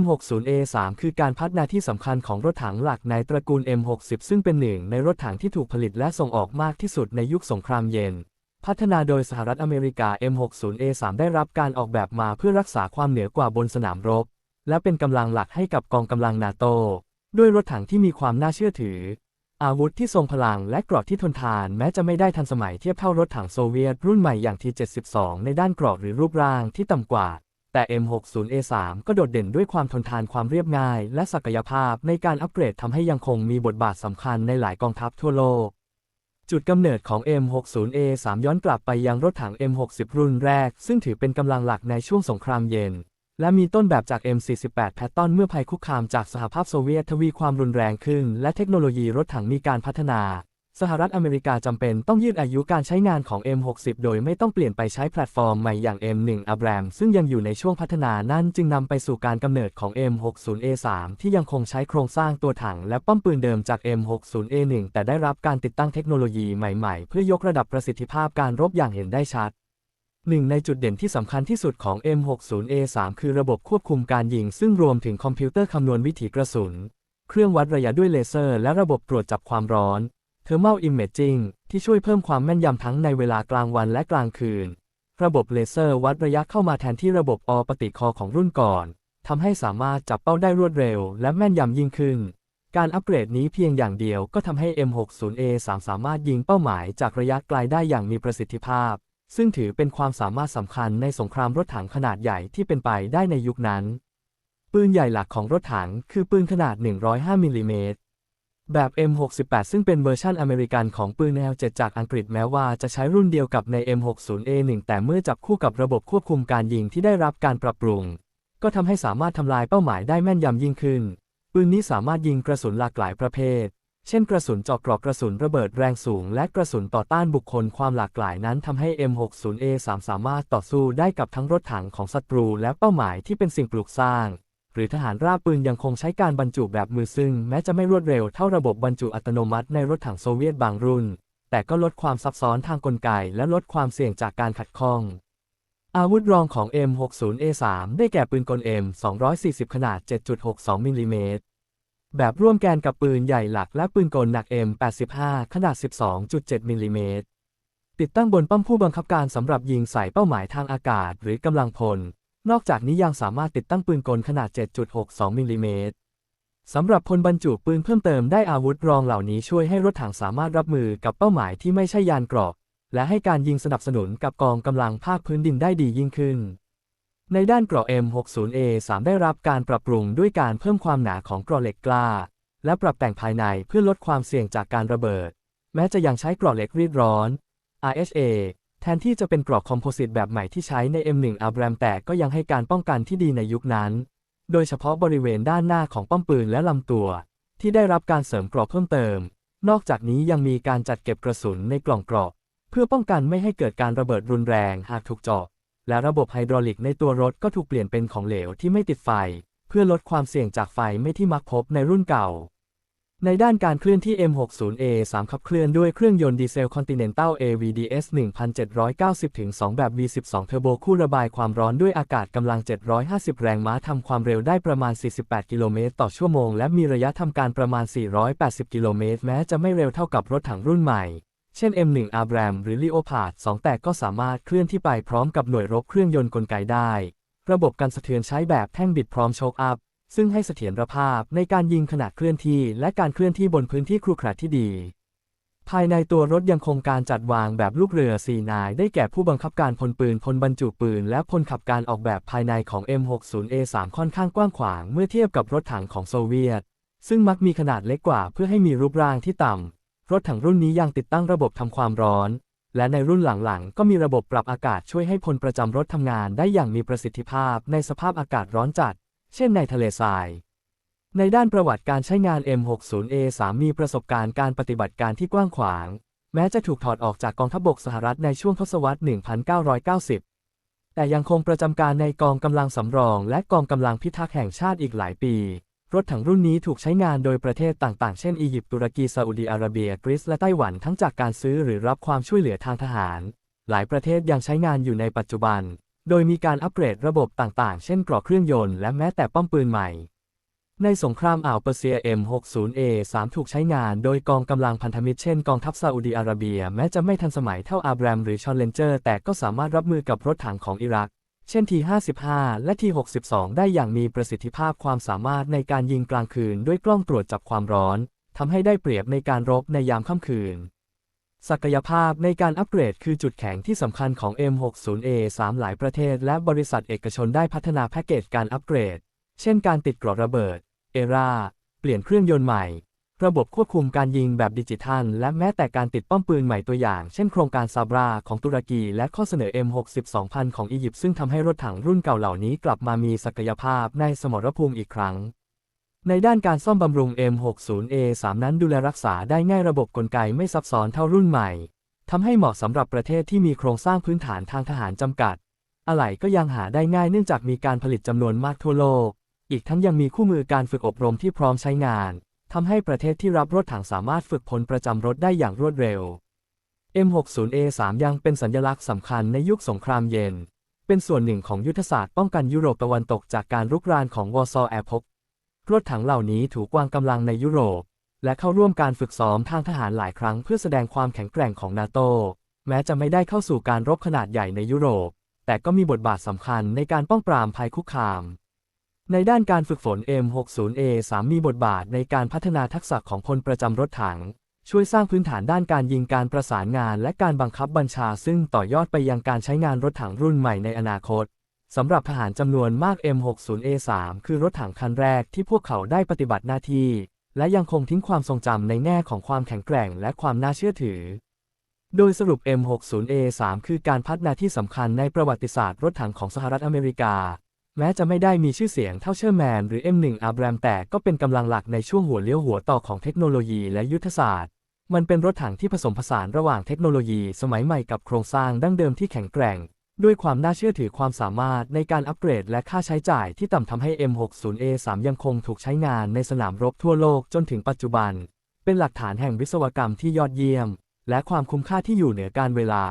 M60A3 คือการพัฒนาที่สำคัญของรถถังหลักในตระกูล M60 ซึ่งเป็นหนึ่งในรถถังที่ถูกผลิตและส่งออกมากที่สุดในยุคสงครามเย็น พัฒนาโดยสหรัฐอเมริกา M60A3 ได้รับการออกแบบมาเพื่อรักษาความเหนือกว่าบนสนามรบ และเป็นกำลังหลักให้กับกองกำลังนาโต ด้วยรถถังที่มีความน่าเชื่อถือ อาวุธที่ทรงพลังและเกราะที่ทนทาน แม้จะไม่ได้ทันสมัยเทียบเท่ารถถังโซเวียตรุ่นใหม่อย่าง T72 ในด้านเกราะหรือรูปร่างที่ต่ำกว่า แต่ M60A3 ก็โดดเด่นด้วยความทนทานความเรียบง่าย และศักยภาพในการอัปเกรดทำให้ยังคงมีบทบาทสำคัญในหลายกองทัพทั่วโลก จุดกำเนิดของ M60A3 ย้อนกลับไปยังรถถัง M60 รุ่นแรก ซึ่งถือเป็นกำลังหลักในช่วงสงครามเย็น และมีต้นแบบจาก M48 แพตตอนเมื่อภัยคุกคามจากสหภาพโซเวียตทวีความรุนแรงขึ้น และเทคโนโลยีรถถังมีการพัฒนา สหรัฐอเมริกาจำเป็นต้องยืดอายุการใช้งานของ M60 โดยไม่ต้องเปลี่ยนไปใช้แพลตฟอร์มใหม่อย่าง M1 Abram ซึ่งยังอยู่ในช่วงพัฒนานั่นจึงนำไปสู่การกำเนิดของ M60A3 ที่ยังคงใช้โครงสร้างตัวถังและป้อมปืนเดิมจาก M60A1 แต่ได้รับการติดตั้งเทคโนโลยีใหม่ๆ เพื่อยกระดับประสิทธิภาพการรบอย่างเห็นได้ชัดหนึ่งในจุดเด่นที่สำคัญที่สุดของ M60A3 คือระบบควบคุมการยิง ซึ่งรวมถึงคอมพิวเตอร์คำนวณวิถีกระสุน เครื่องวัดระยะด้วยเลเซอร์ และระบบตรวจจับความร้อน Thermal Imaging ที่ช่วยเพิ่มความแม่นยำทั้งในเวลากลางวันและกลางคืน ระบบเลเซอร์วัดระยะเข้ามาแทนที่ระบบอปฏิคอของรุ่นก่อนทำให้สามารถจับเป้าได้รวดเร็ว และแม่นยำยิ่งขึ้น การอัปเกรดนี้เพียงอย่างเดียวก็ทำให้ M60A3 สามารถยิงเป้าหมายจากระยะไกลได้อย่างมีประสิทธิภาพ ซึ่งถือเป็นความสามารถสำคัญในสงครามรถถังขนาดใหญ่ที่เป็นไปได้ในยุคนั้น ปืนใหญ่หลักของรถถังคือปืนขนาด 105มิลลิเมตร แบบ M68 ซึ่งเป็นเวอร์ชันอเมริกันของปืนแนว 7 จากอังกฤษแม้ว่าจะใช้รุ่นเดียวกับใน M60A1 แต่เมื่อจับคู่กับระบบควบคุมการยิงที่ได้รับการปรับปรุง ก็ทำให้สามารถทำลายเป้าหมายได้แม่นยำยิ่งขึ้น ปืนนี้สามารถยิงกระสุนหลากหลายประเภท เช่นกระสุนเจาะกรอกกระสุนระเบิดแรงสูง และกระสุนต่อต้านบุคคลความหลากหลายนั้นทำให้ M60A3 สามารถต่อสู้ได้กับทั้งรถถังของศัตรูและเป้าหมายที่เป็นสิ่งปลูกสร้าง หรือทหารราบปืนยังคงใช้การบรรจุแบบมือซึ่ง แม้จะไม่รวดเร็วเท่าระบบบรรจุอัตโนมัติในรถถังโซเวียตบางรุ่น แต่ก็ลดความซับซ้อนทางกลไกและลดความเสี่ยงจากการขัดข้อง อาวุธรองของ M60A3 ได้แก่ปืนกล M240 ขนาด 7.62 มิลลิเมตรแบบร่วมแกนกับปืนใหญ่หลักและปืนกลหนัก M85 ขนาด 12.7 มิลลิเมตรติดตั้งบนป้อมผู้บังคับการสำหรับยิงใส่เป้าหมายทางอากาศหรือกำลังพล นอกจากนี้ยังสามารถติดตั้งปืนกลขนาด 7.62 มิลลิเมตรสำหรับพลบรรจุปืนเพิ่มเติมได้อาวุธรองเหล่านี้ช่วยให้รถถังสามารถรับมือกับเป้าหมายที่ไม่ใช่ยานเกราะ และให้การยิงสนับสนุนกับกองกำลังภาคพื้นดินได้ดียิ่งขึ้น ในด้านเกราะ M60A3 ได้รับการปรับปรุงด้วยการเพิ่มความหนาของเกราะเหล็กกล้า และปรับแต่งภายในเพื่อลดความเสี่ยงจากการระเบิด แม้จะยังใช้เกราะเหล็กรีดร้อน RHA แทนที่จะเป็นกราะคอมโพสิตแบบใหม่ที่ใช้ใน M1 Abram แต่ก็ยังให้การป้องกันที่ดีในยุคนั้น โดยเฉพาะบริเวณด้านหน้าของป้อมปืนและลำตัว ที่ได้รับการเสริมกราะเพิ่มเติม นอกจากนี้ยังมีการจัดเก็บกระสุนในกล่องกราะเพื่อป้องกันไม่ให้เกิดการระเบิดรุนแรงหากถูกเจาะ และระบบไฮดรอลิกในตัวรถก็ถูกเปลี่ยนเป็นของเหลวที่ไม่ติดไฟ เพื่อลดความเสี่ยงจากไฟไม่ที่มักพบในรุ่นเก่า ในด้านการเคลื่อนที่ M60A3 ขับเคลื่อนด้วยเครื่องยนต์ดีเซล Continental AVDS 1790-2 แบบ V12 เทอร์โบคู่ระบายความร้อนด้วยอากาศกำลัง 750 แรงม้าทำความเร็วได้ประมาณ 48 กิโลเมตรต่อชั่วโมง และมีระยะทำการประมาณ 480 กิโลเมตร แม้จะไม่เร็วเท่ากับรถถังรุ่นใหม่ เช่น M1 Abram หรือ Leopard 2 แต่ก็สามารถเคลื่อนที่ไปพร้อมกับหน่วยรบเครื่องยนต์กลไกได้ ระบบการสะเทือนใช้แบบแท่งบิดพร้อมโชคอัพ ซึ่งให้เสถียรภาพในการยิงขนาดเคลื่อนที่ และการเคลื่อนที่บนพื้นที่ครุขระที่ดี ภายในตัวรถยังคงการจัดวางแบบลูกเรือสีนาย ได้แก่ผู้บังคับการพลปืนพลบรรจุปืน และพลขับการออกแบบภายในของ M60A3 ค่อนข้างกว้างขวางเมื่อเทียบกับรถถังของโซเวียต ซึ่งมักมีขนาดเล็กกว่าเพื่อให้มีรูปร่างที่ต่ำรถถังรุ่นนี้ยังติดตั้งระบบทำความร้อนและในรุ่นหลังๆ ก็มีระบบปรับอากาศช่วยให้พลประจำรถทำงานได้อย่างมีประสิทธิภาพในสภาพอากาศร้อนจัด เช่นในทะเลทราย ในด้านประวัติการใช้งาน M60A3 มีประสบการณ์การปฏิบัติการที่กว้างขวาง แม้จะถูกถอดออกจากกองทัพบกสหรัฐในช่วงทศวรรษ 1990 แต่ยังคงประจำการในกองกำลังสำรองและกองกำลังพิทักษ์แห่งชาติอีกหลายปี รถถังรุ่นนี้ถูกใช้งานโดยประเทศต่างๆ เช่นอียิปต์ ตุรกี ซาอุดีอาระเบีย กรีซ และไต้หวัน ทั้งจากการซื้อหรือรับความช่วยเหลือทางทหาร หลายประเทศยังใช้งานอยู่ในปัจจุบัน โดยมีการอัปเกรดระบบต่างๆ เช่นกราะเครื่องยนต์และแม้แต่ป้อมปืนใหม่ ในสงครามอ่าวเปอร์เซีย M60A3 ถูกใช้งานโดยกองกำลังพันธมิตรเช่นกองทัพซาอุดีอาระเบีย แม้จะไม่ทันสมัยเท่าอาบรามหรือชอนเลนเจอร์ แต่ก็สามารถรับมือกับรถถังของอิรัก เช่น T55 และ T62 ได้อย่างมีประสิทธิภาพความสามารถในการยิงกลางคืนด้วยกล้องตรวจจับความร้อนทำให้ได้เปรียบในการรบในยามค่ำคืน ศักยภาพในการอัปเกรดคือจุดแข็งที่สำคัญของ M60A3 หลายประเทศ และบริษัทเอกชนได้พัฒนาแพ็กเกจการอัปเกรด เช่นการติดกราะระเบิด เอราเปลี่ยนเครื่องยนต์ใหม่ ระบบควบคุมการยิงแบบดิจิทัล และแม้แต่การติดป้อมปืนใหม่ตัวอย่าง เช่นโครงการซาบราของตุรกี และข้อเสนอ M60-2000 ของอียิปต์ซึ่งทำให้รถถังรุ่นเก่าเหล่านี้กลับมามีศักยภาพในสมรภูมิอีกครั้ง ในด้านการซ่อมบำรุง M60A3 นั้นดูแลรักษาได้ง่ายระบบกลไกไม่ซับซ้อนเท่ารุ่นใหม่ ทำให้เหมาะสำหรับประเทศที่มีโครงสร้างพื้นฐานทางทหารจำกัด อะไหล่ก็ยังหาได้ง่ายเนื่องจากมีการผลิตจำนวนมากทั่วโลก อีกทั้งยังมีคู่มือการฝึกอบรมที่พร้อมใช้งาน ทำให้ประเทศที่รับรถถังสามารถฝึกพลประจำรถได้อย่างรวดเร็ว M60A3 ยังเป็นสัญลักษณ์สำคัญในยุคสงครามเย็น เป็นส่วนหนึ่งของยุทธศาสตร์ป้องกันยุโรปตะวันตกจากการรุกรานของวอร์ซอแอร์พก รถถังเหล่านี้ถูกวางกำลังในยุโรป และเข้าร่วมการฝึกซ้อมทางทหารหลายครั้งเพื่อแสดงความแข็งแกร่งของนาโต แม้จะไม่ได้เข้าสู่การรบขนาดใหญ่ในยุโรป แต่ก็มีบทบาทสำคัญในการป้องปรามภัยคุกคาม ในด้านการฝึกฝน M60A3 มีบทบาทในการพัฒนาทักษะของพลประจำรถถัง ช่วยสร้างพื้นฐานด้านการยิงการประสานงาน และการบังคับบัญชาซึ่งต่อยอดไปยังการใช้งานรถถังรุ่นใหม่ในอนาคต สำหรับทหารจำนวนมาก M60A3 คือรถถังคันแรกที่พวกเขาได้ปฏิบัติหน้าที่ และยังคงทิ้งความทรงจำในแง่ของความแข็งแกร่งและความน่าเชื่อถือ โดยสรุป M60A3 คือการพัฒนาที่สำคัญในประวัติศาสตร์รถถังของสหรัฐอเมริกา แม้จะไม่ได้มีชื่อเสียงเท่าเชอร์แมนหรือ M1 อับรามแต่ก็เป็นกำลังหลักในช่วงหัวเลี้ยวหัวต่อของเทคโนโลยีและยุทธศาสตร์ มันเป็นรถถังที่ผสมผสานระหว่างเทคโนโลยี สมัยใหม่กับโครงสร้างดั้งเดิมที่แข็งแกร่ง ด้วยความน่าเชื่อถือความสามารถในการอัปเกรดและค่าใช้จ่ายที่ต่ำทำให้ M60A3 ยังคงถูกใช้งานในสนามรบทั่วโลกจนถึงปัจจุบัน เป็นหลักฐานแห่งวิศวกรรมที่ยอดเยี่ยม และความคุ้มค่าที่อยู่เหนือการเวลา